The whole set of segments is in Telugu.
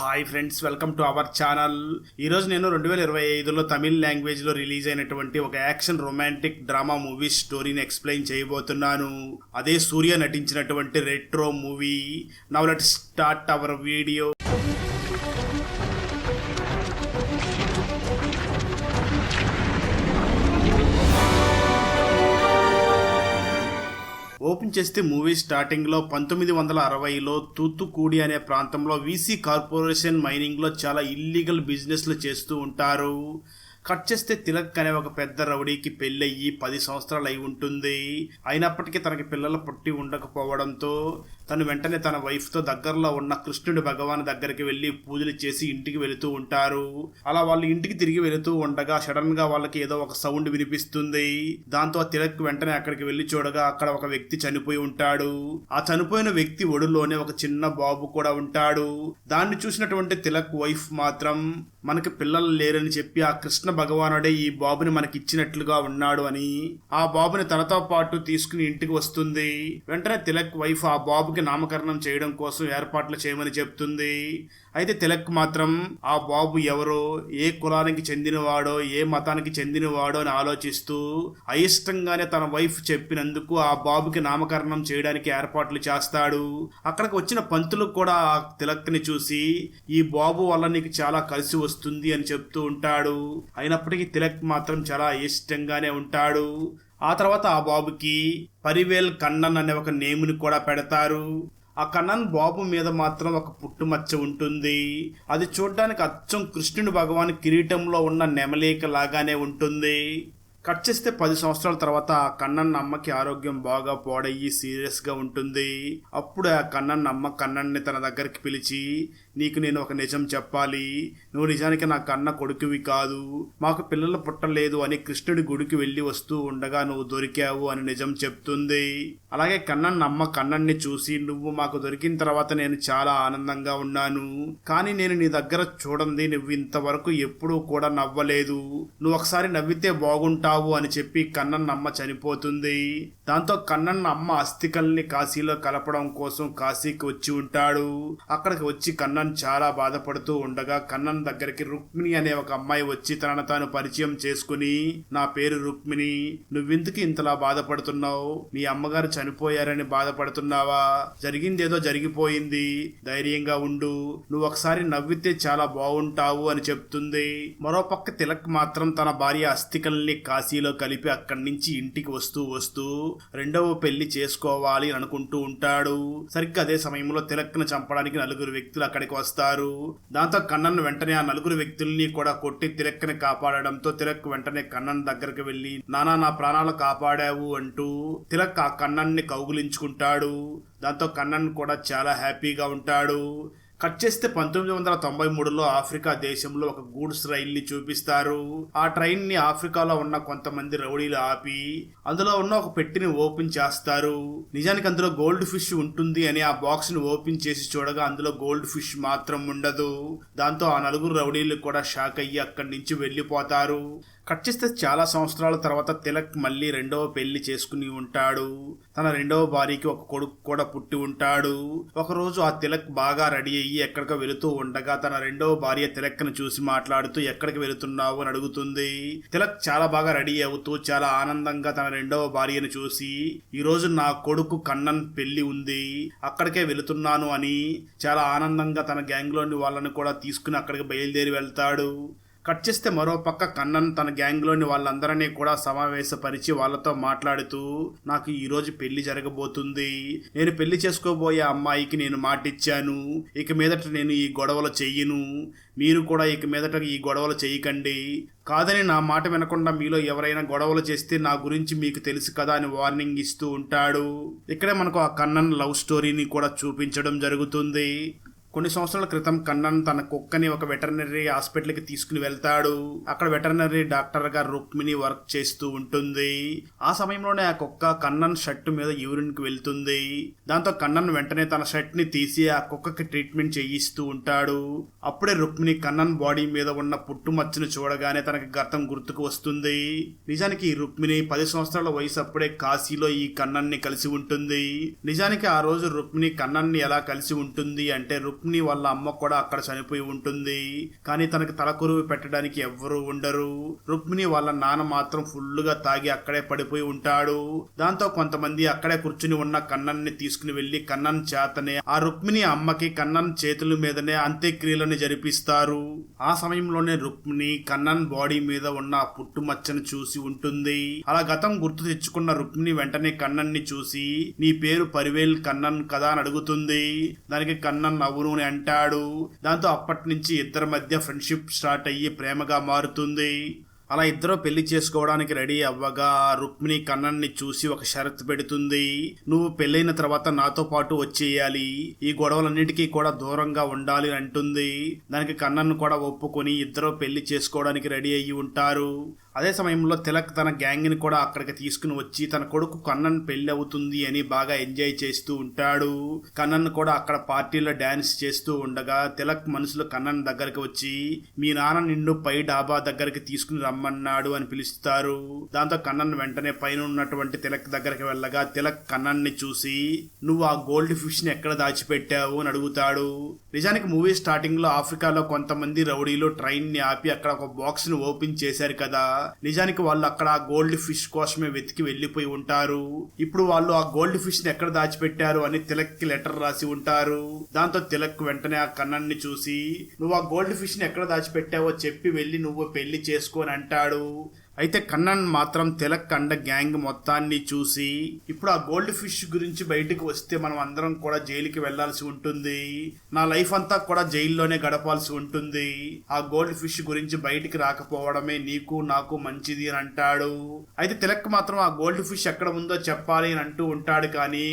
Hi friends welcome to our channel ఈరోజు నేను రెండు వేల ఇరవై ఐదులో తమిళ్ లాంగ్వేజ్లో రిలీజ్ అయినటువంటి ఒక యాక్షన్ రొమాంటిక్ డ్రామా మూవీ స్టోరీని ఎక్స్ప్లెయిన్ చేయబోతున్నాను. అదే సూర్య నటించినటువంటి Retro movie now let start our video open చేస్తే మూవీ స్టార్టింగ్లో పంతొమ్మిది వందల అరవైలో తూత్తుకూడి అనే ప్రాంతంలో వీసీ కార్పొరేషన్ మైనింగ్లో చాలా ఇల్లీగల్ బిజినెస్లు చేస్తూ ఉంటారు. కట్ చేస్తే తిలక్ అనే ఒక పెద్ద రౌడీకి పెళ్ళయ్యి పది సంవత్సరాలు అయి ఉంటుంది. అయినప్పటికీ తనకి పిల్లలు పుట్టి ఉండకపోవడంతో తను వెంటనే తన వైఫ్తో దగ్గరలో ఉన్న కృష్ణుడు భగవాన్ దగ్గరికి వెళ్ళి పూజలు చేసి ఇంటికి వెళుతూ ఉంటారు. అలా వాళ్ళు ఇంటికి తిరిగి వెళుతూ ఉండగా సడన్గా వాళ్ళకి ఏదో ఒక సౌండ్ వినిపిస్తుంది. దాంతో ఆ తిలక్ వెంటనే అక్కడికి వెళ్ళి చూడగా అక్కడ ఒక వ్యక్తి చనిపోయి ఉంటాడు. ఆ చనిపోయిన వ్యక్తి ఒడిలోనే ఒక చిన్న బాబు కూడా ఉంటాడు. దాన్ని చూసినటువంటి తిలక్ వైఫ్ మాత్రం మనకి పిల్లలు లేరని చెప్పి ఆ కృష్ణ భగవానుడే ఈ బాబుని మనకి ఇచ్చినట్లుగా ఉన్నాడు అని ఆ బాబుని తనతో పాటు తీసుకుని ఇంటికి వస్తుంది. వెంటనే తిలక్ వైఫ్ ఆ బాబుకి నామకరణం చేయడం కోసం ఏర్పాట్లు చేయమని చెప్తుంది. అయితే తిలక్ మాత్రం ఆ బాబు ఎవరో ఏ కులానికి చెందినవాడో ఏ మతానికి చెందినవాడో అని ఆలోచిస్తూ అయిష్టంగానే తన వైఫ్ చెప్పినందుకు ఆ బాబుకి నామకరణం చేయడానికి ఏర్పాట్లు చేస్తాడు. అక్కడికి వచ్చిన పంతులు కూడా ఆ తిలక్ని చూసి ఈ బాబు వల్ల నీకు చాలా కలిసి వస్తుంది అని చెప్తూ ఉంటాడు. అయినప్పటికీ తిలక్ మాత్రం చాలా ఇష్టంగానే ఉంటాడు. ఆ తర్వాత ఆ బాబుకి పరివేల్ కన్నన్ అనే ఒక నేముని కూడా పెడతారు. ఆ కన్నన్ బాబు మీద మాత్రం ఒక పుట్టుమచ్చ ఉంటుంది. అది చూడడానికి అచ్చం కృష్ణుని భగవాన్ కిరీటంలో ఉన్న నెమలేక లాగానే ఉంటుంది. కట్ చేస్తే పది సంవత్సరాల తర్వాత ఆ కన్నన్ అమ్మకి ఆరోగ్యం బాగా పాడయ్యి సీరియస్గా ఉంటుంది. అప్పుడు ఆ కన్నన్ అమ్మ కన్నన్ని తన దగ్గరికి పిలిచి నీకు నేను ఒక నిజం చెప్పాలి. నువ్వు నిజానికి నా కన్న కొడుకువి కాదు. మాకు పిల్లలు పుట్టలేదు అని కృష్ణుడి గుడికి వెళ్ళి వస్తూ ఉండగా నువ్వు దొరికావు అని నిజం చెప్తుంది. అలాగే కన్నన్ అమ్మ కన్నన్ని చూసి నువ్వు మాకు దొరికిన తర్వాత నేను చాలా ఆనందంగా ఉన్నాను. కానీ నేను నీ దగ్గర చూడండి నువ్వు ఇంతవరకు ఎప్పుడూ కూడా నవ్వలేదు. నువ్వు ఒకసారి నవ్వితే బాగుంటావు అని చెప్పి కన్నన్ అమ్మ చనిపోతుంది. దాంతో కన్నన్ అమ్మ అస్థికల్ని కాశీలో కలపడం కోసం కాశీకి వచ్చి ఉంటాడు. అక్కడికి వచ్చి కన్నన్ చాలా బాధపడుతూ ఉండగా కన్నన్ దగ్గరికి రుక్మిణి అనే ఒక అమ్మాయి వచ్చి తనను తాను పరిచయం చేసుకుని నా పేరు రుక్మిణి నువ్వెందుకు ఇంతలా బాధపడుతున్నావు? మీ అమ్మగారు చనిపోయారని బాధపడుతున్నావా? జరిగిందేదో జరిగిపోయింది. ధైర్యంగా ఉండు. నువ్వు ఒకసారి నవ్వితే చాలా బాగుంటావు అని చెప్తుంది. మరోపక్క తిలక్ మాత్రం తన భార్య అస్థికల్ని కాశీలో కలిపి అక్కడి నుంచి ఇంటికి వస్తూ వస్తూ రెండవ పెళ్ళి చేసుకోవాలి అని అనుకుంటూ ఉంటాడు. సరిగ్గా అదే సమయంలో తిలక్ను చంపడానికి నలుగురు వ్యక్తులు అక్కడికి వస్తారు. దాంతో కన్నన్ వెంటనే ఆ నలుగురు వ్యక్తుల్ని కూడా కొట్టి తిలక్ని కాపాడడంతో తిలక్ వెంటనే కన్నన్ దగ్గరికి వెళ్ళి నానా నా ప్రాణాలు కాపాడావు అంటూ తిలక్ ఆ కన్నన్ని కౌగులించుకుంటాడు. దాంతో కన్నన్ కూడా చాలా హ్యాపీగా ఉంటాడు. కట్ చేస్తే పంతొమ్మిది వందల తొంభై మూడులో ఆఫ్రికా దేశంలో ఒక గూడ్స్ రైల్ని చూపిస్తారు. ఆ ట్రైన్ని ఆఫ్రికాలో ఉన్న కొంతమంది రౌడీలు ఆపి అందులో ఉన్న ఒక పెట్టిని ఓపెన్ చేస్తారు. నిజానికి అందులో గోల్డ్ ఫిష్ ఉంటుంది అని ఆ బాక్స్ని ఓపెన్ చేసి చూడగా అందులో గోల్డ్ ఫిష్ మాత్రం ఉండదు. దాంతో ఆ నలుగురు రౌడీలు కూడా షాక్ అయ్యి అక్కడి నుంచి వెళ్ళిపోతారు. కట్ చేస్తే చాలా సంవత్సరాల తర్వాత తిలక్ మళ్ళీ రెండవ పెళ్ళి చేసుకుని ఉంటాడు. తన రెండవ భార్యకి ఒక కొడుకు కూడా పుట్టి ఉంటాడు. ఒకరోజు ఆ తిలక్ బాగా రెడీ అయ్యి ఎక్కడికో వెళుతూ ఉండగా తన రెండవ భార్య తిలక్ను చూసి మాట్లాడుతూ ఎక్కడికి వెళుతున్నావు? అని అడుగుతుంది. తిలక్ చాలా బాగా రెడీ అవుతూ చాలా ఆనందంగా తన రెండవ భార్యను చూసి ఈరోజు నా కొడుకు కన్నన్ పెళ్ళి ఉంది. అక్కడికే వెళుతున్నాను అని చాలా ఆనందంగా తన గ్యాంగ్లోని వాళ్ళని కూడా తీసుకుని అక్కడికి బయలుదేరి వెళ్తాడు. కట్ చేస్తే మరో పక్క కన్నన్ తన గ్యాంగ్లోని వాళ్ళందరినీ కూడా సమావేశపరిచి వాళ్ళతో మాట్లాడుతూ నాకు ఈరోజు పెళ్ళి జరగబోతుంది. నేను పెళ్ళి చేసుకోబోయే అమ్మాయికి నేను మాటిచ్చాను. ఇక మీదట నేను ఈ గొడవలు చెయ్యను. మీరు కూడా ఇక మీదట ఈ గొడవలు చేయకండి కాదని నా మాట వినకుండా మీలో ఎవరైనా గొడవలు చేస్తే నా గురించి మీకు తెలుసు కదా అని వార్నింగ్ ఇస్తూ ఉంటాడు. ఇక్కడే మనకు ఆ కన్నన్ లవ్ స్టోరీని కూడా చూపించడం జరుగుతుంది. కొన్ని సంవత్సరాల క్రితం కన్నన్ తన కుక్కని ఒక వెటర్నరీ హాస్పిటల్కి తీసుకుని వెళ్తాడు. అక్కడ వెటర్నరీ డాక్టర్గా రుక్మిణి వర్క్ చేస్తూ ఉంటుంది. ఆ సమయంలోనే ఆ కుక్క కన్నన్ షర్ట్ మీద యూరిన్కి వెళ్తుంది. దాంతో కన్నన్ వెంటనే తన షర్ట్ని తీసి ఆ కుక్కకి ట్రీట్మెంట్ చేయిస్తూ ఉంటాడు. అప్పుడే రుక్మిణి కన్నన్ బాడీ మీద ఉన్న పుట్టు మచ్చను చూడగానే తనకి గతం గుర్తుకు వస్తుంది. నిజానికి ఈ రుక్మిణి పది సంవత్సరాల వయసు అప్పుడే కాశీలో ఈ కన్నన్ని కలిసి ఉంటుంది. నిజానికి ఆ రోజు రుక్మిణి కన్నన్ని ఎలా కలిసి ఉంటుంది అంటే రుక్ రుక్మిణి వాళ్ళ అమ్మ కూడా అక్కడ చనిపోయి ఉంటుంది. కానీ తనకి తలకొరువు పెట్టడానికి ఎవ్వరూ ఉండరు. రుక్మిణి వాళ్ళ నాన్న మాత్రం ఫుల్లుగా తాగి అక్కడే పడిపోయి ఉంటాడు. దాంతో కొంతమంది అక్కడే కూర్చుని ఉన్న కన్నన్ని తీసుకుని వెళ్ళి కన్నన్ చేతనే ఆ రుక్మిణి అమ్మకి కన్నన్ చేతుల మీదనే అంత్యక్రియలను జరిపిస్తారు. ఆ సమయంలోనే రుక్మిణి కన్నన్ బాడీ మీద ఉన్న పుట్టు పుట్టుమచ్చను చూసి ఉంటుంది. అలా గతం గుర్తు తెచ్చుకున్న రుక్మిణి వెంటనే కన్నన్ని చూసి నీ పేరు పరివేల్ కన్నన్ కదా అని అడుగుతుంది. దానికి కన్నన్ అవును అని అంటాడు. దాంతో అప్పటి నుంచి ఇద్దరి మధ్య ఫ్రెండ్షిప్ స్టార్ట్ అయ్యి ప్రేమగా మారుతుంది. అలా ఇద్దరు పెళ్ళి చేసుకోవడానికి రెడీ అవ్వగా రుక్మిణి కన్నన్ని చూసి ఒక షరత్ పెడుతుంది. నువ్వు పెళ్ళైన తర్వాత నాతో పాటు వచ్చేయాలి. ఈ గొడవలన్నిటికీ కూడా దూరంగా ఉండాలి అని అంటుంది. దానికి కన్నన్ కూడా ఒప్పుకొని ఇద్దరు పెళ్ళి చేసుకోవడానికి రెడీ అయ్యి ఉంటారు. అదే సమయంలో తిలక్ తన గ్యాంగ్ని కూడా అక్కడికి తీసుకుని వచ్చి తన కొడుకు కన్నన్ పెళ్ళి అవుతుంది అని బాగా ఎంజాయ్ చేస్తూ ఉంటాడు. కన్నన్ కూడా అక్కడ పార్టీలో డాన్స్ చేస్తూ ఉండగా తిలక్ మనుషులు కన్నన్ దగ్గరికి వచ్చి మీ నాన్న నిన్ను పై డాబా దగ్గరికి తీసుకుని రమ్మన్నాడు అని పిలుస్తారు. దాంతో కన్నన్ వెంటనే పైన ఉన్నటువంటి తిలక్ దగ్గరికి వెళ్ళగా తిలక్ కన్నన్ని చూసి నువ్వు ఆ గోల్డ్ ఫిష్ని ఎక్కడ దాచిపెట్టావు? అని అడుగుతాడు. నిజానికి మూవీ స్టార్టింగ్లో ఆఫ్రికాలో కొంతమంది రౌడీలు ట్రైన్ని ఆపి అక్కడ ఒక బాక్స్ని ఓపెన్ చేశారు కదా. నిజానికి వాళ్ళు అక్కడ గోల్డ్ ఫిష్ కోసమే వెతికి వెళ్ళిపోయి ఉంటారు. ఇప్పుడు వాళ్ళు ఆ గోల్డ్ ఫిష్ని ఎక్కడ దాచిపెట్టారు అని తిలక్కి లెటర్ రాసి ఉంటారు. దాంతో తిలక్ వెంటనే ఆ కన్నన్ని చూసి నువ్వు ఆ గోల్డ్ ఫిష్ని ఎక్కడ దాచిపెట్టావో చెప్పి వెళ్ళి నువ్వు పెళ్ళి చేసుకోని అంటాడు. అయితే కన్నన్ మాత్రం తిలక్ అండ గ్యాంగ్ మొత్తాన్ని చూసి ఇప్పుడు ఆ గోల్డ్ ఫిష్ గురించి బయటకు వస్తే మనం అందరం కూడా జైలుకి వెళ్ళాల్సి ఉంటుంది. నా లైఫ్ అంతా కూడా జైల్లోనే గడపాల్సి ఉంటుంది. ఆ గోల్డ్ ఫిష్ గురించి బయటికి రాకపోవడమే నీకు నాకు మంచిది అని అంటాడు. అయితే తిలక్ మాత్రం ఆ గోల్డ్ ఫిష్ ఎక్కడ ఉందో చెప్పాలి అని అంటూ ఉంటాడు కానీ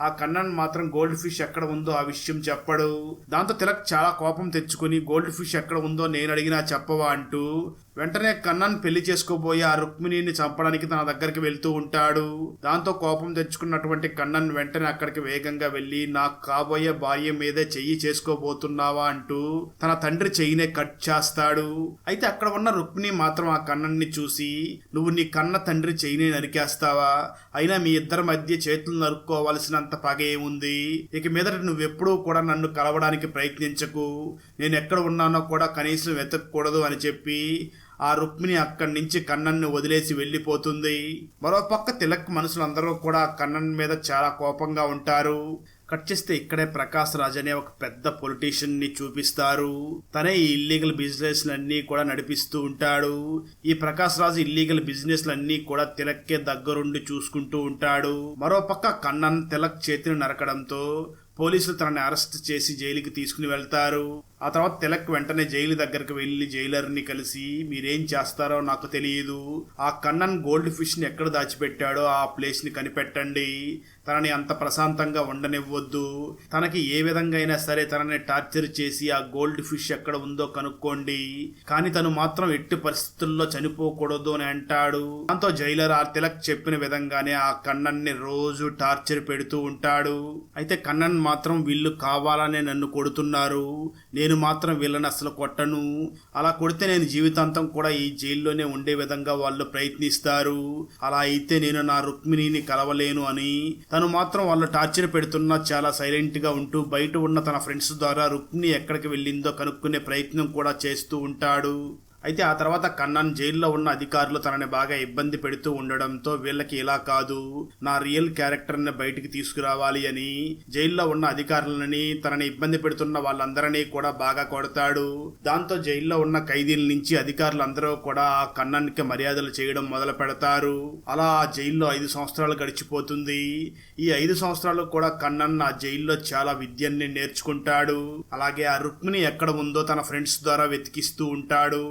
ఆ కన్నన్ మాత్రం గోల్డ్ ఫిష్ ఎక్కడ ఉందో ఆ విషయం చెప్పడు. దాంతో తిలక్ చాలా కోపం తెచ్చుకుని గోల్డ్ ఫిష్ ఎక్కడ ఉందో నేను అడిగినా చెప్పవా అంటూ వెంటనే కన్నన్ పెళ్ళి చేసుకోబోయి ఆ రుక్మిణిని చంపడానికి తన దగ్గరికి వెళ్తూ ఉంటాడు. దాంతో కోపం తెచ్చుకున్నటువంటి కన్నన్ వెంటనే అక్కడికి వేగంగా వెళ్ళి నాకు కాబోయే భార్య మీదే చెయ్యి చేసుకోబోతున్నావా? అంటూ తన తండ్రి చెయ్యినే కట్ చేస్తాడు. అయితే అక్కడ ఉన్న రుక్మిణి మాత్రం ఆ కన్నన్ని చూసి నువ్వు నీ కన్న తండ్రి చెయ్యినే నరికేస్తావా? అయినా మీ ఇద్దరి మధ్య చేతులు నరుక్కోవలసినంత పగ ఏముంది? ఇక నువ్వు నువ్వెప్పుడూ కూడా నన్ను కలవడానికి ప్రయత్నించకు. నేను ఎక్కడ ఉన్నానో కూడా కనీసం వెతకూడదు అని చెప్పి ఆ రుక్మిణి అక్కడి నుంచి కన్నన్ను వదిలేసి వెళ్ళిపోతుంది. మరోపక్క తిలక్ మనుషులందరూ కూడా కన్నన్ మీద చాలా కోపంగా ఉంటారు. కట్ చేస్తే ఇక్కడే ప్రకాశ్ రాజ్ అనే ఒక పెద్ద పొలిటీషియన్ని చూపిస్తారు. తనే ఈ ఇల్లీగల్ బిజినెస్ అన్ని కూడా నడిపిస్తూ ఉంటాడు. ఈ ప్రకాశ్ రాజ్ ఇల్లీగల్ బిజినెస్ అన్ని కూడా తిలక్కే దగ్గరుండి చూసుకుంటూ ఉంటాడు. మరోపక్క కన్నన్ తిలక్ చేతిని నరకడంతో పోలీసులు తనని అరెస్ట్ చేసి జైలుకి తీసుకుని వెళ్తారు. ఆ తర్వాత తిలక్ వెంటనే జైలు దగ్గరకు వెళ్ళి జైలర్ని కలిసి మీరేం చేస్తారో నాకు తెలియదు. ఆ కన్నన్ గోల్డ్ ఫిష్ని ఎక్కడ దాచిపెట్టాడో ఆ ప్లేస్ని కనిపెట్టండి. తనని అంత ప్రశాంతంగా ఉండనివ్వద్దు. తనకి ఏ విధంగా అయినా సరే తనని టార్చర్ చేసి ఆ గోల్డ్ ఫిష్ ఎక్కడ ఉందో కనుక్కోండి. కానీ తను మాత్రం ఎట్టి పరిస్థితుల్లో చనిపోకూడదు అని అంటాడు. దాంతో జైలర్ ఆ తిలక్ చెప్పిన విధంగానే ఆ కన్నన్ని రోజు టార్చర్ పెడుతూ ఉంటాడు. అయితే కన్నన్ మాత్రం వీళ్ళు కావాలనే నన్ను కొడుతున్నారు. నేను నేను మాత్రం వీళ్ళని అసలు కొట్టను. అలా కొడితే నేను జీవితాంతం కూడా ఈ జైల్లోనే ఉండే విధంగా వాళ్ళు ప్రయత్నిస్తారు. అలా అయితే నేను నా రుక్మిణిని కలవలేను అని. తను మాత్రం వాళ్ళు టార్చర్ పెడుతున్నా చాలా సైలెంట్గా ఉంటూ బయట ఉన్న తన ఫ్రెండ్స్ ద్వారా రుక్మిణి ఎక్కడికి వెళ్ళిందో కనుక్కునే ప్రయత్నం కూడా చేస్తూ ఉంటాడు. అయితే ఆ తర్వాత కన్నాన్ జైల్లో ఉన్న అధికారులు తనని బాగా ఇబ్బంది పెడుతూ ఉండడంతో వీళ్ళకి ఇలా కాదు నా రియల్ క్యారెక్టర్ని బయటికి తీసుకురావాలి అని జైల్లో ఉన్న అధికారులని తనని ఇబ్బంది పెడుతున్న వాళ్ళందరినీ కూడా బాగా కొడతాడు. దాంతో జైల్లో ఉన్న ఖైదీల నుంచి అధికారులందరూ కూడా ఆ కన్నాన్కి మర్యాదలు చేయడం మొదలు పెడతారు. అలా ఆ జైల్లో ఐదు సంవత్సరాలు గడిచిపోతుంది. ఈ ఐదు సంవత్సరాలు కూడా కన్నన్ ఆ జైల్లో చాలా విద్యని నేర్చుకుంటాడు. అలాగే ఆ రుక్మిణి ఎక్కడ ఉందో తన ఫ్రెండ్స్ ద్వారా వెతికిస్తూ ఉంటాడు.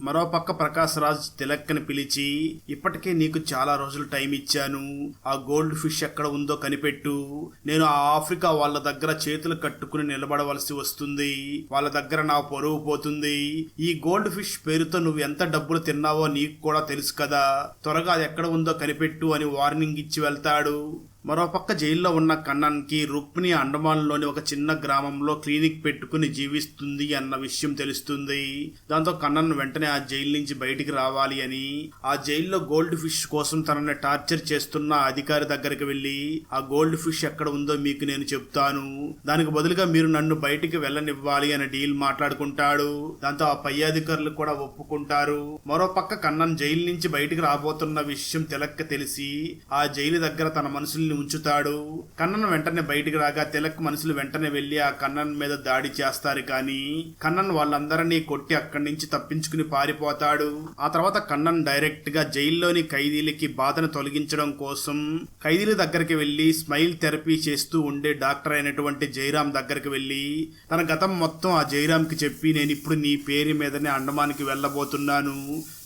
మరోపక్క ప్రకాశ్ రాజ్ తిలక్ని పిలిచి ఇప్పటికే నీకు చాలా రోజులు టైం ఇచ్చాను. ఆ గోల్డ్ ఫిష్ ఎక్కడ ఉందో కనిపెట్టు. నేను ఆ ఆఫ్రికా వాళ్ళ దగ్గర చేతులు కట్టుకుని నిలబడవలసి వస్తుంది. వాళ్ళ దగ్గర నా పొరుగు పోతుంది. ఈ గోల్డ్ ఫిష్ పేరుతో నువ్వు ఎంత డబ్బులు తిన్నావో నీకు కూడా తెలుసు కదా. త్వరగా అది ఎక్కడ ఉందో కనిపెట్టు అని వార్నింగ్ ఇచ్చి వెళ్తాడు. మరోపక్క జైల్లో ఉన్న కన్నన్కి రుక్మిణి అండమాన్లోని ఒక చిన్న గ్రామంలో క్లినిక్ పెట్టుకుని జీవిస్తుంది అన్న విషయం తెలుస్తుంది. దాంతో కన్నన్ వెంటనే ఆ జైలు నుంచి బయటికి రావాలి అని ఆ జైల్లో గోల్డ్ ఫిష్ కోసం తనని టార్చర్ చేస్తున్న అధికారి దగ్గరికి వెళ్ళి ఆ గోల్డ్ ఫిష్ ఎక్కడ ఉందో మీకు నేను చెప్తాను. దానికి బదులుగా మీరు నన్ను బయటికి వెళ్ళనివ్వాలి అని డీల్ మాట్లాడుకుంటాడు. దాంతో ఆ పై అధికారులు కూడా ఒప్పుకుంటారు. మరోపక్క కన్నన్ జైలు నుంచి బయటికి రాబోతున్న విషయం తెలక్క తెలిసి ఆ జైలు దగ్గర తన మనుషుల్ని ఉంచుతాడు. కన్నన్ వెంటనే బయటికి రాగా తిలక్ మనుషులు వెంటనే వెళ్ళి ఆ కన్నన్ మీద దాడి చేస్తారు కానీ కన్నన్ వాళ్ళందరినీ కొట్టి అక్కడి నుంచి తప్పించుకుని పారిపోతాడు. ఆ తర్వాత కన్నన్ డైరెక్ట్గా జైల్లోని ఖైదీలకి బాధను తొలగించడం కోసం ఖైదీల దగ్గరికి వెళ్ళి స్మైల్ థెరపీ చేస్తూ ఉండే డాక్టర్ అయినటువంటి జైరామ్ దగ్గరికి వెళ్ళి తన గతం మొత్తం ఆ జైరామ్కి చెప్పి నేను ఇప్పుడు నీ పేరు మీదనే అండమానికి వెళ్ళబోతున్నాను.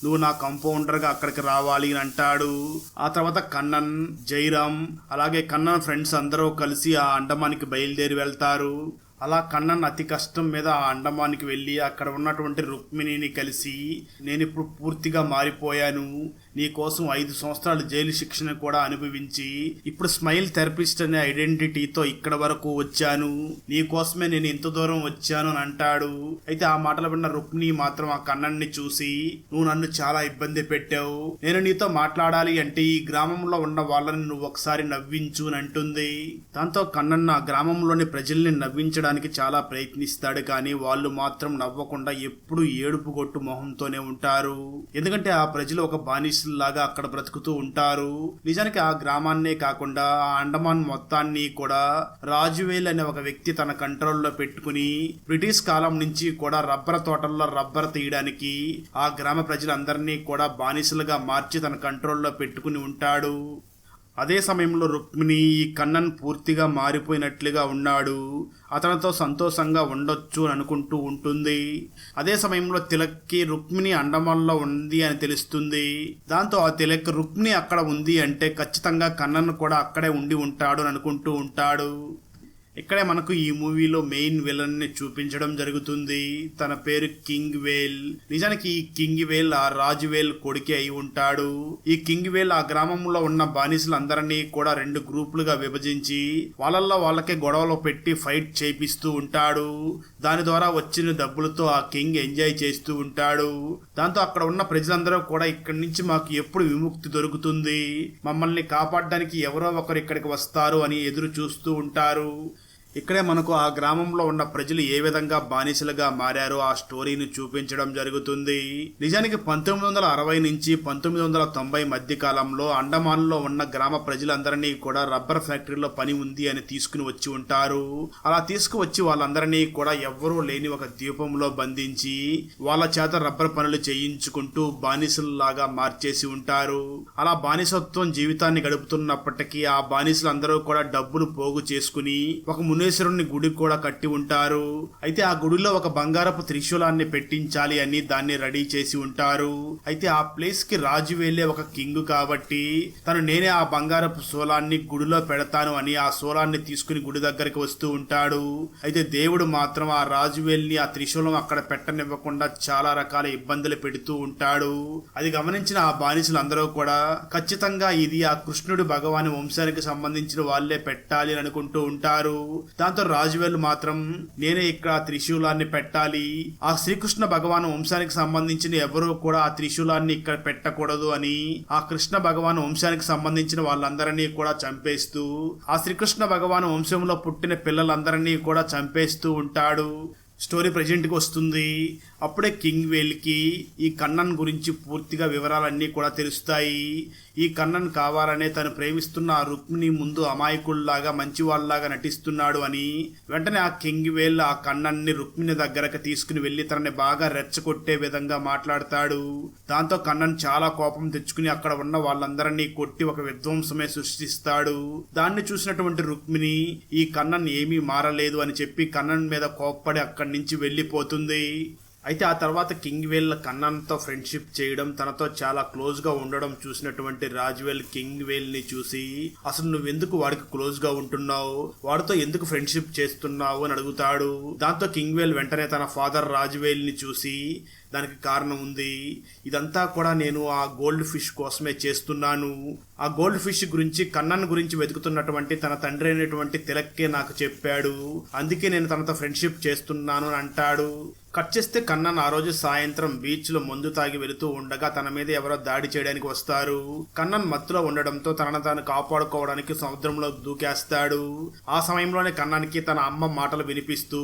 నువ్వు నా కంపౌండర్గా అక్కడికి రావాలి అని అంటాడు. ఆ తర్వాత కన్నన్ జైరామ్ అలాగే కన్నన్ ఫ్రెండ్స్ అందరూ కలిసి ఆ అండమానికి బయలుదేరి వెళ్తారు. అలా కన్నన్ అతి కష్టం మీద ఆ అండమానికి వెళ్ళి అక్కడ ఉన్నటువంటి రుక్మిణిని కలిసి నేను ఇప్పుడు పూర్తిగా మారిపోయాను. నీ కోసం ఐదు సంవత్సరాలు జైలు శిక్షణ కూడా అనుభవించి ఇప్పుడు స్మైల్ థెరపిస్ట్ అనే ఐడెంటిటీతో ఇక్కడ వరకు వచ్చాను. నీ కోసమే నేను ఇంత దూరం వచ్చాను అని అంటాడు. అయితే ఆ మాటలు విన్న రుక్మిణి మాత్రం ఆ కన్నన్ని చూసి నువ్వు నన్ను చాలా ఇబ్బంది పెట్టావు. నేను నీతో మాట్లాడాలి అంటే ఈ గ్రామంలో ఉన్న వాళ్ళని నువ్వు ఒకసారి నవ్వించు అని అంటుంది. దాంతో కన్నన్న ఆ గ్రామంలోని ప్రజల్ని నవ్వించడానికి చాలా ప్రయత్నిస్తాడు కానీ వాళ్ళు మాత్రం నవ్వకుండా ఎప్పుడు ఏడుపు కొట్టు మొహంతోనే ఉంటారు. ఎందుకంటే ఆ ప్రజలు ఒక బానిస లాగా అక్కడ బ్రతుకుతూ ఉంటారు. నిజానికి ఆ గ్రామాన్నే కాకుండా ఆ అండమాన్ మొత్తాన్ని కూడా రాజువేల్ అనే ఒక వ్యక్తి తన కంట్రోల్లో పెట్టుకుని బ్రిటిష్ కాలం నుంచి కూడా రబ్బర్ తోటల్లో రబ్బర్ తీయడానికి ఆ గ్రామ ప్రజలందరినీ కూడా బానిసలుగా మార్చి తన కంట్రోల్లో పెట్టుకుని ఉంటాడు. అదే సమయంలో రుక్మిణి ఈ కన్నన్ పూర్తిగా మారిపోయినట్లుగా ఉన్నాడు. అతనితో సంతోషంగా ఉండొచ్చు అని అనుకుంటూ ఉంటుంది. అదే సమయంలో తిలక్కి రుక్మిణి అండమాన్లో ఉంది అని తెలుస్తుంది. దాంతో ఆ తిలక్ రుక్మిణి అక్కడ ఉంది అంటే ఖచ్చితంగా కన్నన్ కూడా అక్కడే ఉండి ఉంటాడు అని అనుకుంటూ ఉంటాడు. ఇక్కడే మనకు ఈ మూవీలో మెయిన్ విలన్ని చూపించడం జరుగుతుంది. తన పేరు కింగ్ వేల్. నిజానికి ఈ కింగ్ వేల్ ఆ రాజు వేల్ కొడుకే అయి ఉంటాడు. ఈ కింగ్ వేల్ ఆ గ్రామంలో ఉన్న బానిసలందరినీ కూడా రెండు గ్రూపులుగా విభజించి వాళ్ళల్లో వాళ్ళకే గొడవలు పెట్టి ఫైట్ చేపిస్తూ ఉంటాడు. దాని ద్వారా వచ్చిన డబ్బులతో ఆ కింగ్ ఎంజాయ్ చేస్తూ ఉంటాడు. దాంతో అక్కడ ఉన్న ప్రజలందరూ కూడా ఇక్కడి నుంచి మాకు ఎప్పుడు విముక్తి దొరుకుతుంది. మమ్మల్ని కాపాడడానికి ఎవరో ఒకరు ఇక్కడికి వస్తారు అని ఎదురు చూస్తూ ఉంటారు. ఇక్కడే మనకు ఆ గ్రామంలో ఉన్న ప్రజలు ఏ విధంగా బానిసలుగా మారారో ఆ స్టోరీని చూపించడం జరుగుతుంది. నిజానికి పంతొమ్మిది వందల అరవై నుంచి పంతొమ్మిది వందల తొంభై మధ్య కాలంలో అండమాన్లో ఉన్న గ్రామ ప్రజలందరినీ కూడా రబ్బర్ ఫ్యాక్టరీలో పని ఉంది అని తీసుకుని వచ్చి ఉంటారు. అలా తీసుకువచ్చి వాళ్ళందరినీ కూడా ఎవ్వరూ లేని ఒక ద్వీపంలో బంధించి వాళ్ళ చేత రబ్బర్ పనులు చేయించుకుంటూ బానిసల్లాగా మార్చేసి ఉంటారు. అలా బానిసత్వం జీవితాన్ని గడుపుతున్నప్పటికీ ఆ బానిసలందరూ కూడా డబ్బును పోగు చేసుకుని ఒక మునేశ్వరుని గుడి కూడా కట్టి ఉంటారు. అయితే ఆ గుడిలో ఒక బంగారపు త్రిశూలాన్ని పెట్టించాలి అని దాన్ని రెడీ చేసి ఉంటారు. అయితే ఆ ప్లేస్కి రాజు వెళ్ళే ఒక కింగ్ కాబట్టి తను నేనే ఆ బంగారపు శూలాన్ని గుడిలో పెడతాను అని ఆ శూలాన్ని తీసుకుని గుడి దగ్గరికి వస్తూ ఉంటాడు. అయితే దేవుడు మాత్రం ఆ రాజు వెళ్ళి ఆ త్రిశూలం అక్కడ పెట్టనివ్వకుండా చాలా రకాల ఇబ్బందులు పెడుతూ ఉంటాడు. అది గమనించిన ఆ బానిసలు అందరూ కూడా ఖచ్చితంగా ఇది ఆ కృష్ణుడు భగవాని వంశానికి సంబంధించిన వాళ్ళే పెట్టాలి అని అనుకుంటూ ఉంటారు. దాంతో రాజువేలు మాత్రం నేనే ఇక్కడ ఆ త్రిశూలాన్ని పెట్టాలి. ఆ శ్రీకృష్ణ భగవాన్ వంశానికి సంబంధించిన ఎవరూ కూడా ఆ త్రిశూలాన్ని ఇక్కడ పెట్టకూడదు అని ఆ కృష్ణ భగవాన్ వంశానికి సంబంధించిన వాళ్ళందరినీ కూడా చంపేస్తూ ఆ శ్రీకృష్ణ భగవాన్ వంశంలో పుట్టిన పిల్లలందరినీ కూడా చంపేస్తూ ఉంటాడు. స్టోరీ ప్రజెంట్కి వస్తుంది. అప్పుడే కింగ్ వేల్కి ఈ కన్నన్ గురించి పూర్తిగా వివరాలన్నీ కూడా తెలుస్తాయి. ఈ కన్నన్ కావాలనే తను ప్రేమిస్తున్న ఆ రుక్మిణి ముందు అమాయకుల్లాగా మంచివాళ్ళలాగా నటిస్తున్నాడు అని వెంటనే ఆ కింగ్ వేల్ ఆ కన్నన్ని రుక్మిణి దగ్గరకు తీసుకుని వెళ్ళి తనని బాగా రెచ్చగొట్టే విధంగా మాట్లాడతాడు. దాంతో కన్నన్ చాలా కోపం తెచ్చుకుని అక్కడ ఉన్న వాళ్ళందరినీ కొట్టి ఒక విధ్వంసమే సృష్టిస్తాడు. దాన్ని చూసినటువంటి రుక్మిణి ఈ కన్నన్ ఏమీ మారలేదు అని చెప్పి కన్నన్ మీద కోప్పడి అక్కడి నుంచి వెళ్ళిపోతుంది. అయితే ఆ తర్వాత కింగ్ వేల్ కన్నన్తో ఫ్రెండ్షిప్ చేయడం తనతో చాలా క్లోజ్గా ఉండడం చూసినటువంటి రాజ్వేల్ కింగ్ వేల్ని చూసి అసలు నువ్వెందుకు వాడికి క్లోజ్గా ఉంటున్నావు? వాడితో ఎందుకు ఫ్రెండ్షిప్ చేస్తున్నావు? అని అడుగుతాడు. దాంతో కింగ్ వేల్ వెంటనే తన ఫాదర్ రాజ్వేల్ని చూసి దానికి కారణం ఉంది. ఇదంతా కూడా నేను ఆ గోల్డ్ ఫిష్ కోసమే చేస్తున్నాను. ఆ గోల్డ్ ఫిష్ గురించి కన్నన్ గురించి వెతుకుతున్నటువంటి తన తండ్రి అయినటువంటి తిలక్కే నాకు చెప్పాడు. అందుకే నేను తనతో ఫ్రెండ్షిప్ చేస్తున్నాను అని అంటాడు. కట్ చేస్తే కన్నన్. ఆ రోజు సాయంత్రం బీచ్లో మందు తాగి వెళుతూ ఉండగా తన మీద ఎవరో దాడి చేయడానికి వస్తారు. కన్నన్ మత్తులో ఉండడంతో తనను తాను కాపాడుకోవడానికి సముద్రంలో దూకేస్తాడు. ఆ సమయంలోనే కన్నన్కి తన అమ్మ మాటలు వినిపిస్తూ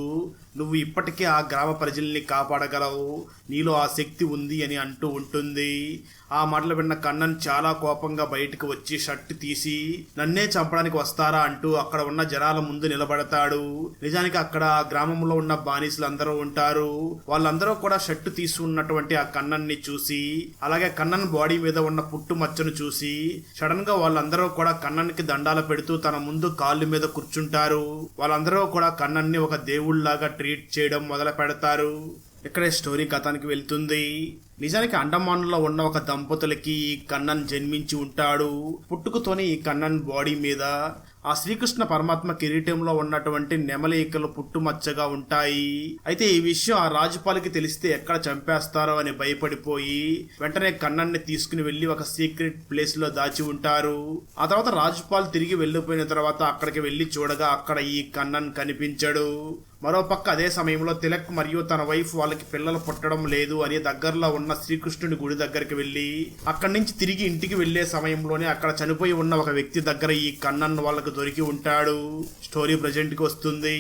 నువ్వు ఇప్పటికే ఆ గ్రామ ప్రజల్ని కాపాడగలవు. నీలో ఆ శక్తి ఉంది అని అంటూ ఉంటుంది. ఆ మాటలు విన్న కన్నన్ చాలా కోపంగా బయటకు వచ్చి షర్ట్ తీసి నన్నే చంపడానికి వస్తారా? అంటూ అక్కడ ఉన్న జనాల ముందు నిలబడతాడు. నిజానికి అక్కడ ఆ గ్రామంలో ఉన్న బానిసలు అందరూ ఉంటారు. వాళ్ళందరూ కూడా షర్ట్ తీసి ఉన్నటువంటి ఆ కన్నన్ని చూసి అలాగే కన్నన్ బాడీ మీద ఉన్న పుట్టు మచ్చను చూసి సడన్గా వాళ్ళందరూ కూడా కన్నన్కి దండాలు పెడుతూ తన ముందు కాళ్ళు మీద కూర్చుంటారు. వాళ్ళందరూ కూడా కన్నన్ని ఒక దేవుళ్ళాగా ట్రీట్ చేయడం మొదలు పెడతారు. ఇక్కడే స్టోరీ కథానికి వెళ్తుంది. నిజానికి అండమాన్లో ఉన్న ఒక దంపతులకి ఈ కన్నన్ జన్మించి ఉంటాడు. పుట్టుకతోనే ఈ కన్నన్ బాడీ మీద ఆ శ్రీకృష్ణ పరమాత్మ కిరీటంలో ఉన్నటువంటి నెమలికలు పుట్టుమచ్చగా ఉంటాయి. అయితే ఈ విషయం ఆ రాజుపాలకి తెలిస్తే ఎక్కడ చంపేస్తారో అని భయపడిపోయి వెంటనే కన్నన్ని తీసుకుని వెళ్ళి ఒక సీక్రెట్ ప్లేస్లో దాచి ఉంటారు. ఆ తర్వాత రాజుపాల్ తిరిగి వెళ్ళిపోయిన తర్వాత అక్కడికి వెళ్ళి చూడగా అక్కడ ఈ కన్నన్ కనిపించడు. మరోపక్క అదే సమయంలో తిలక్ మరియు తన వైఫ్ వాళ్ళకి పిల్లలు పుట్టడం లేదు అని దగ్గరలో ఉన్న శ్రీకృష్ణుడి గుడి దగ్గరికి వెళ్ళి అక్కడి నుంచి తిరిగి ఇంటికి వెళ్ళే సమయంలోనే అక్కడ చనిపోయి ఉన్న ఒక వ్యక్తి దగ్గర ఈ కన్నన్ వాళ్ళకు దొరికి ఉంటాడు. స్టోరీ ప్రజెంట్కి వస్తుంది.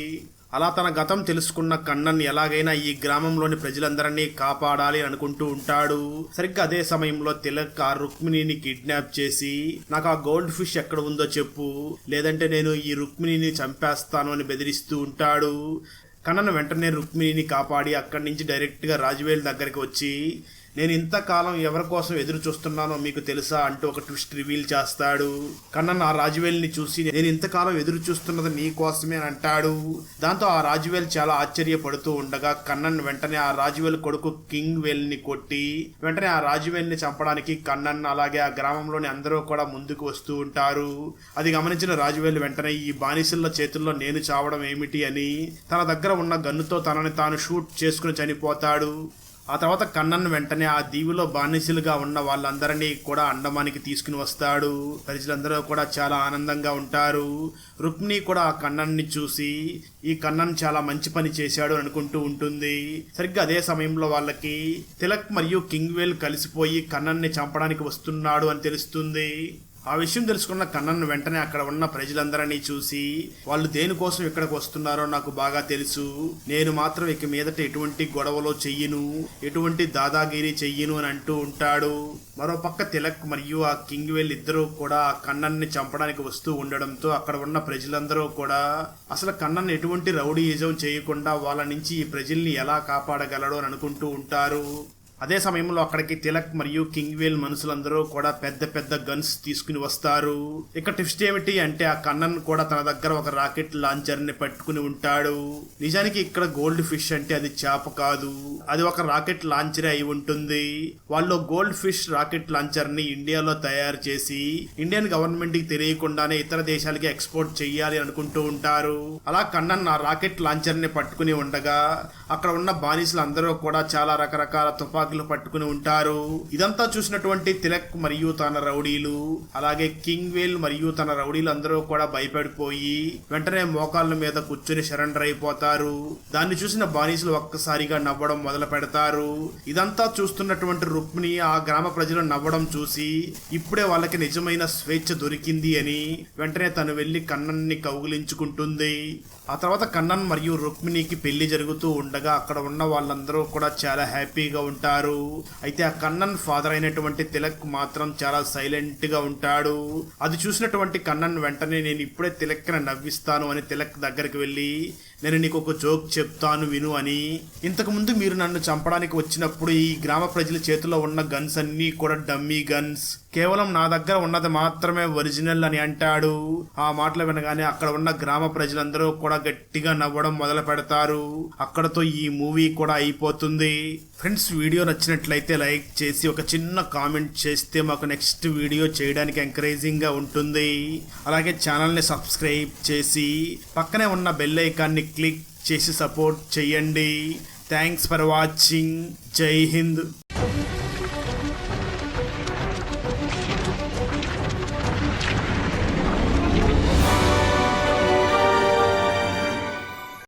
అలా తన గతం తెలుసుకున్న కన్నన్ ఎలాగైనా ఈ గ్రామంలోని ప్రజలందరినీ కాపాడాలి అనుకుంటూ ఉంటాడు. సరిగ్గా అదే సమయంలో తిలక్ ఆ రుక్మిణిని కిడ్నాప్ చేసి నాకు ఆ గోల్డ్ ఫిష్ ఎక్కడ ఉందో చెప్పు. లేదంటే నేను ఈ రుక్మిణిని చంపేస్తాను అని బెదిరిస్తూ ఉంటాడు. కన్నన్ వెంటనే రుక్మిణిని కాపాడి అక్కడి నుంచి డైరెక్ట్గా రాజవేల్ దగ్గరికి వచ్చి నేను ఇంతకాలం ఎవరి కోసం ఎదురు చూస్తున్నానో మీకు తెలుసా అంటూ ఒక ట్విస్ట్ రివీల్ చేస్తాడు. కన్నన్ ఆ రాజువేల్ని చూసి నేను ఇంతకాలం ఎదురు చూస్తున్నది నీ కోసమే అని అంటాడు. దాంతో ఆ రాజువేల్ చాలా ఆశ్చర్యపడుతూ ఉండగా కన్నన్ వెంటనే ఆ రాజువేల్ కొడుకు కింగ్ వేల్ని కొట్టి వెంటనే ఆ రాజువేల్ని చంపడానికి కన్నన్ అలాగే ఆ గ్రామంలోని అందరూ కూడా ముందుకు వస్తూ ఉంటారు. అది గమనించిన రాజువేల్ వెంటనే ఈ బానిసల చేతుల్లో నేను చావడం ఏమిటి? అని తన దగ్గర ఉన్న గన్నుతో తనని తాను షూట్ చేసుకుని చనిపోతాడు. ఆ తర్వాత కన్నన్ వెంటనే ఆ దీవిలో బానిసలుగా ఉన్న వాళ్ళందరినీ కూడా అండమానికి తీసుకుని వస్తాడు. ప్రజలందరూ కూడా చాలా ఆనందంగా ఉంటారు. రుక్మిణి కూడా ఆ కన్నన్ని చూసి ఈ కన్నన్ చాలా మంచి పని చేశాడు అనుకుంటూ ఉంటుంది. సరిగ్గా అదే సమయంలో వాళ్ళకి తిలక్ మరియు కింగ్వేల్ కలిసిపోయి కన్నన్ని చంపడానికి వస్తున్నాడు అని తెలుస్తుంది. ఆ విషయం తెలుసుకున్న కన్నన్ వెంటనే అక్కడ ఉన్న ప్రజలందరినీ చూసి వాళ్ళు దేనికోసం ఇక్కడికి వస్తున్నారో నాకు బాగా తెలుసు. నేను మాత్రం ఇక మీదట ఎటువంటి గొడవలో చెయ్యను. ఎటువంటి దాదాగిరి చెయ్యను అని అంటూ ఉంటాడు. మరోపక్క తిలక్ మరియు ఆ కింగ్ వెల్ ఇద్దరూ కూడా ఆ కన్నన్ని చంపడానికి వస్తూ ఉండడంతో అక్కడ ఉన్న ప్రజలందరూ కూడా అసలు కన్నన్ ఎటువంటి రౌడీయిజం చేయకుండా వాళ్ళ నుంచి ఈ ప్రజల్ని ఎలా కాపాడగలడో అని అనుకుంటూ ఉంటారు. అదే సమయంలో అక్కడికి తిలక్ మరియు కింగ్వేల్ మనుషులందరూ కూడా పెద్ద పెద్ద గన్స్ తీసుకుని వస్తారు. ఇక ట్విస్ట్ ఏమిటి అంటే ఆ కన్నన్ కూడా తన దగ్గర ఒక రాకెట్ లాంచర్ని పట్టుకుని ఉంటాడు. నిజానికి ఇక్కడ గోల్డ్ ఫిష్ అంటే అది చేప కాదు. అది ఒక రాకెట్ లాంచర్ అయి ఉంటుంది. వాళ్ళు గోల్డ్ ఫిష్ రాకెట్ లాంచర్ని ఇండియాలో తయారు చేసి ఇండియన్ గవర్నమెంట్కి తెలియకుండానే ఇతర దేశాలకి ఎక్స్పోర్ట్ చేయాలి అనుకుంటూ ఉంటారు. అలా కన్నన్ ఆ రాకెట్ లాంచర్ని పట్టుకుని ఉండగా అక్కడ ఉన్న బానిసలు అందరూ కూడా చాలా రకరకాల తుపాకులు పట్టుకుని ఉంటారు. ఇదంతా చూసినటువంటి తిలక్ మరియు తన రౌడీలు అలాగే కింగ్ వేల్ మరియు తన రౌడీలు అందరూ కూడా భయపడిపోయి వెంటనే మోకాళ్ళ మీద కూర్చుని సరెండర్ అయిపోతారు. దాన్ని చూసిన బానిసలు ఒక్కసారిగా నవ్వడం మొదలు పెడతారు. ఇదంతా చూస్తున్నటువంటి రుక్మిణి ఆ గ్రామ ప్రజలు నవ్వడం చూసి ఇప్పుడే వాళ్ళకి నిజమైన స్వేచ్ఛ దొరికింది అని వెంటనే తను వెళ్ళి కన్నన్ని కౌగిలించుకుంటుంది. ఆ తర్వాత కన్నన్ మరియు రుక్మిణికి పెళ్ళి జరుగుతూ ఉండగా అక్కడ ఉన్న వాళ్ళందరూ కూడా చాలా హ్యాపీగా ఉంటారు. అయితే ఆ కన్నన్ ఫాదర్ అయినటువంటి తిలక్ మాత్రం చాలా సైలెంట్గా ఉంటాడు. అది చూసినటువంటి కన్నన్ వెంటనే నేను ఇప్పుడే తిలక్ని నవ్విస్తాను అని తిలక్ దగ్గరికి వెళ్ళి నేను నీకు ఒక జోక్ చెప్తాను విను అని. ఇంతకుముందు మీరు నన్ను చంపడానికి వచ్చినప్పుడు ఈ గ్రామ ప్రజల చేతిలో ఉన్న గన్స్ అన్నీ కూడా డమ్మీ గన్స్ కేవలం నా దగ్గర ఉన్నది మాత్రమే ఒరిజినల్ అని అంటాడు. ఆ మాటలు వినగానే అక్కడ ఉన్న గ్రామ ప్రజలందరూ కూడా గట్టిగా నవ్వడం మొదలు పెడతారు. అక్కడతో ఈ మూవీ కూడా అయిపోతుంది. ఫ్రెండ్స్ వీడియో నచ్చినట్లయితే లైక్ చేసి ఒక చిన్న కామెంట్ చేస్తే మాకు నెక్స్ట్ వీడియో చేయడానికి ఎంకరేజింగ్గా ఉంటుంది. అలాగే ఛానల్ని సబ్స్క్రైబ్ చేసి పక్కనే ఉన్న బెల్ ఐకాన్ని క్లిక్ చేసి సపోర్ట్ చేయండి. థ్యాంక్స్ ఫర్ వాచింగ్ జై హింద్